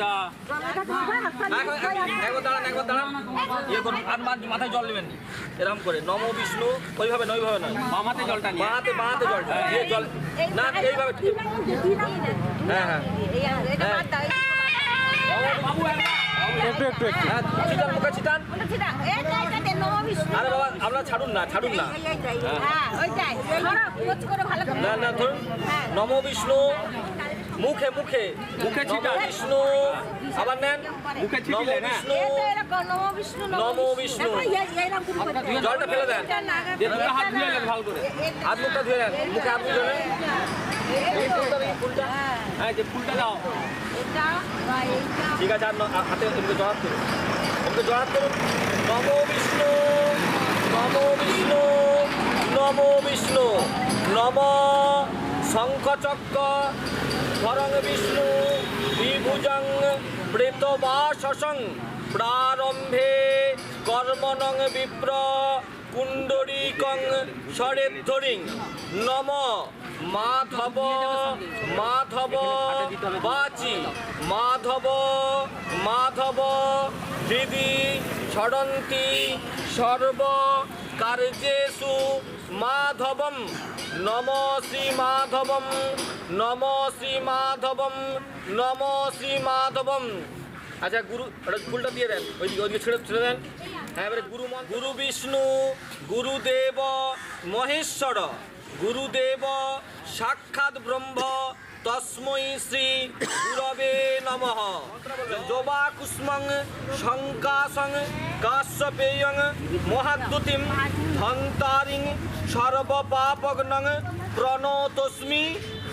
আচ্ছা ইয়ে আর মাথায় জল নেবেন এরকম করে নম বিষ্ণু ওইভাবে নয় ওইভাবে নয় মামাতে জলটা নিয়ে বাঁহাতে বাঁহাতে জলটা দিয়ে জল না এইভাবে ঠিক হ্যাঁ হ্যাঁ একটু একটু একটু হ্যাঁ চিটান মুখে চিটান আরে বাবা আপনারা ছাড়ুন না ছাড়ুন না না না ধরুন নম বিষ্ণু মুখে মুখে। মুখে। বিষ্ণু। আবার নেন। মুখে নম ছিটিলে না বিষ্ণু নমো বিষ্ণু। জলটা ফেলে দেন। হাত ধুয়ে নেন ভালো করে। হাত মুখটা ধুয়ে নেন। মুখে হাত ধুয়ে নেন। হ্যাঁ। যে ফুলটা দাও। ঠিক আছে আর হাতে জড়াত করুন। করুন। নম বিষ্ণু। নম বিষ্ণু। নম বিষ্ণু। নম শঙ্খচক্র। ধরং বিষ্ণু বিভুজং বৃতবাসসং প্রারম্ভে কর্মণং বিপ্র কুণ্ডরীকং সরেদ্ধরিং। নম মাধব মাধব বাচি। মাধব মাধব হৃদি ছড়ন্তি সর্ব কার্যেষু মাধবম, নম শ্রী মাধবম, নম শ্রী মাধবম, নম শ্রী মাধবম। আচ্ছা গুরু ফুলটা দিয়ে দেন ওইদিকে ওইদিকে ছেড়ে ছেড়ে দেন। হ্যাঁ এবারে গুরু গুরু বিষ্ণু, গুরুদেব মহেশ্বর, গুরুদেব সাক্ষাৎ ব্রহ্ম, তস্মৈ শ্রী গুরবে নমঃ। জবা কুষ্মং শঙ্কাসং, কাশ্যপেয়ং, মহাদ্যুতিম, ধন্তারিং সর্বপাপগ্নং প্রণতস্মি,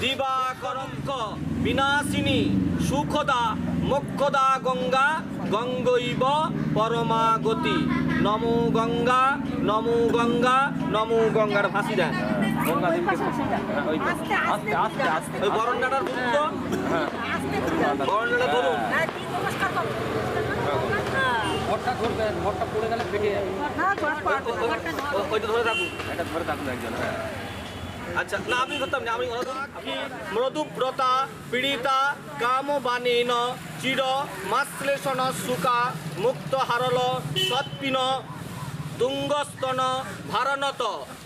দিবাকরঙ্ক, বিনাশিনী, সুখদা, মোক্ষদা গঙ্গা, গঙ্গৈব পরমাগতি। নমো গঙ্গা নমো গঙ্গা, নমো গঙ্গার ফাঁসি দেন গঙ্গা দেবীকে হ্যাঁ, ওই তো। আস্তে আস্তে আস্তে ওই বরণডাটার গুরুত্ব বরণডাটা ধরুন ঘরটা ধরবে ঘরটা পড়ে গেলে ফেটে যাবে। ওইটা ধরে থাকুন এটা ধরে থাকুন একজন হ্যাঁ। আচ্ছা না আপনি ধরতাম না আমি মৃদুব্রতা পীড়িতা কামবানেন চির মাশ্লেষণ সুকা মুক্ত হারল সৎপিন তুঙ্গস্তন ভারনত।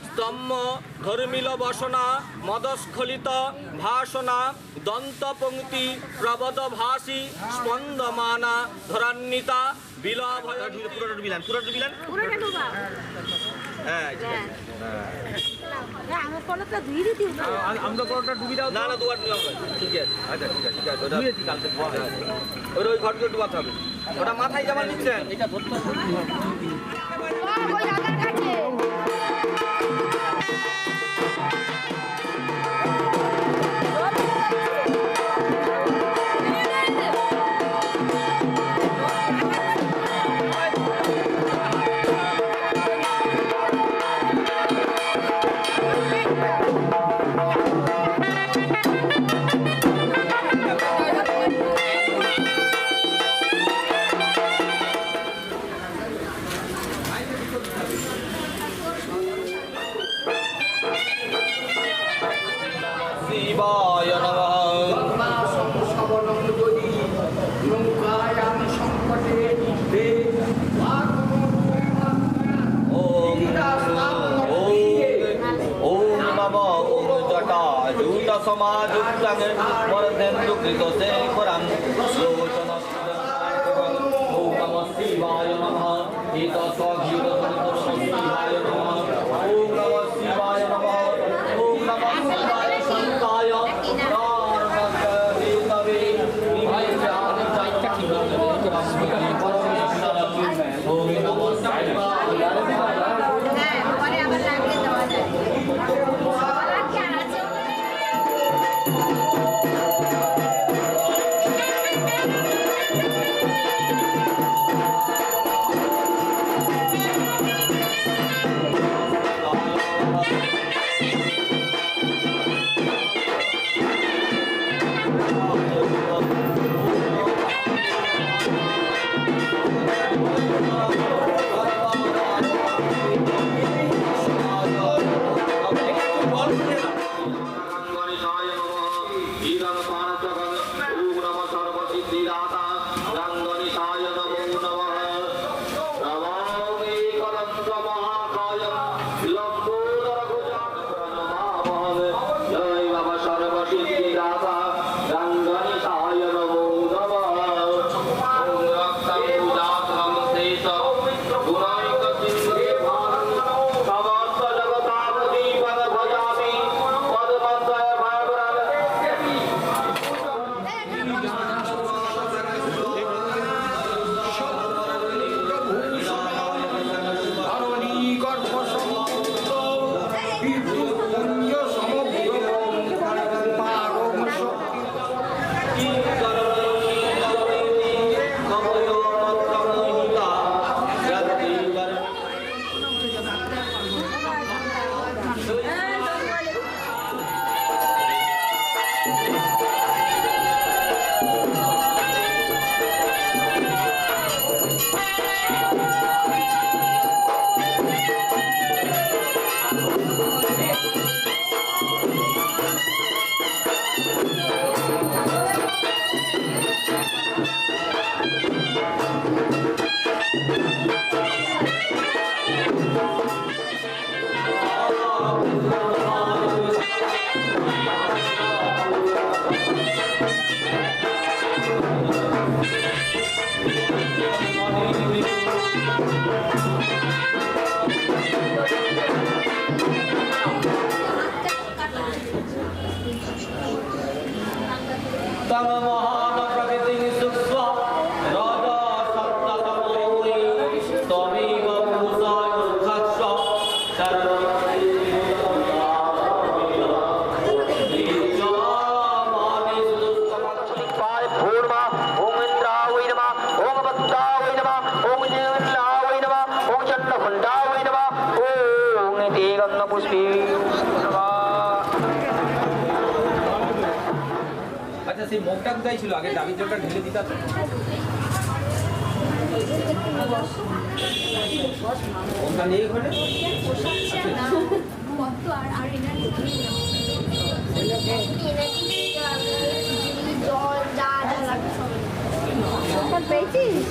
স্তম্ভ ধর্মিল বসনা মদস্খলিত ভাসনা দন্তপঙ্ক্তি প্রবদ ভাসি স্পন্দমানা ধরান্বিতা বিলভ পুরোটা ডুবিলান পুরোটা ডুবিলান হ্যাঁ আমার কলটা ধুয়ে দিতে আমরা পরোটা ডুবি দাও না না দুবার ঠিক আছে আচ্ছা ঠিক আছে ঠিক আছে ওটা কালকে। ওই ওই ঘরগুলো ডুবাতে হবে। ওটা মাথায় জামা নিচ্ছেন এটা ধরতে ওই আধার জুত সমাযুক্তং বরদেন্দু দুঃখিত সেই লোচন সেই মুখটা কোথায় ছিল? আগে দাবির জলটা ঢেলে দিতা তো ওটা নেই ওখানে? জল যা যা লাগে সব পেয়েছিস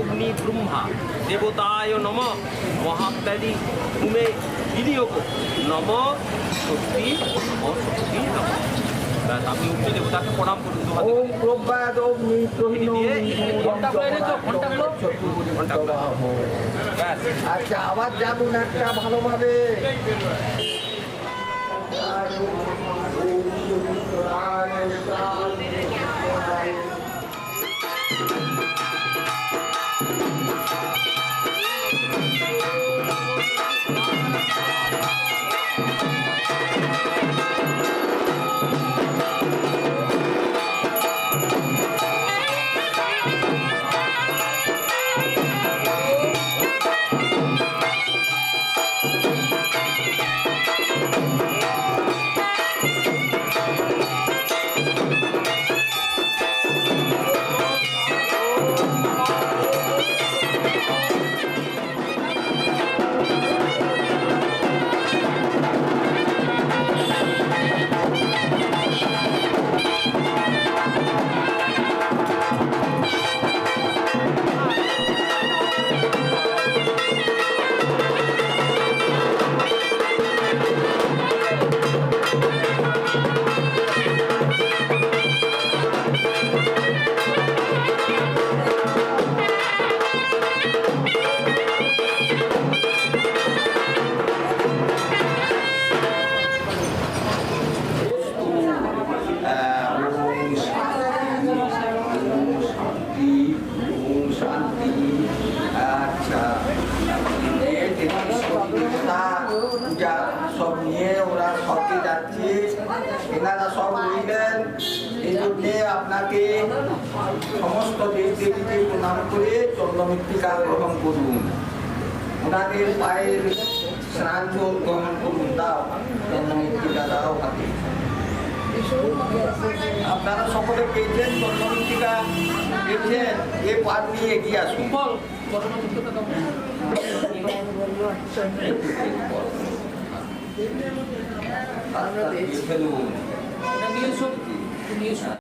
অগ্নি ব্রহ্মা দেবতায় নম। মহাত্যাদি ভূমে বিনিয়োগ নম শক্তি অশক্তি নম। ব্যাস, আপনি উচ্চ দেবতাকে প্রণাম করুন ওম ওম। আচ্ছা আবার একটা ভালোভাবে। সমস্ত দেব দেবীকে প্রণাম করে চন্দ্রমৃত্তিকা গ্রহণ করুন। ওনাদের পায়ের স্নান জল গ্রহণ করুন। দাও চন্দ্রমৃত্তিকা দাও হাতে। আপনারা সকলে পেয়েছেন চন্দ্রমৃত্তিকা? পেয়েছেন? এ পাত নিয়ে এগিয়ে আসুন। ফেলুন।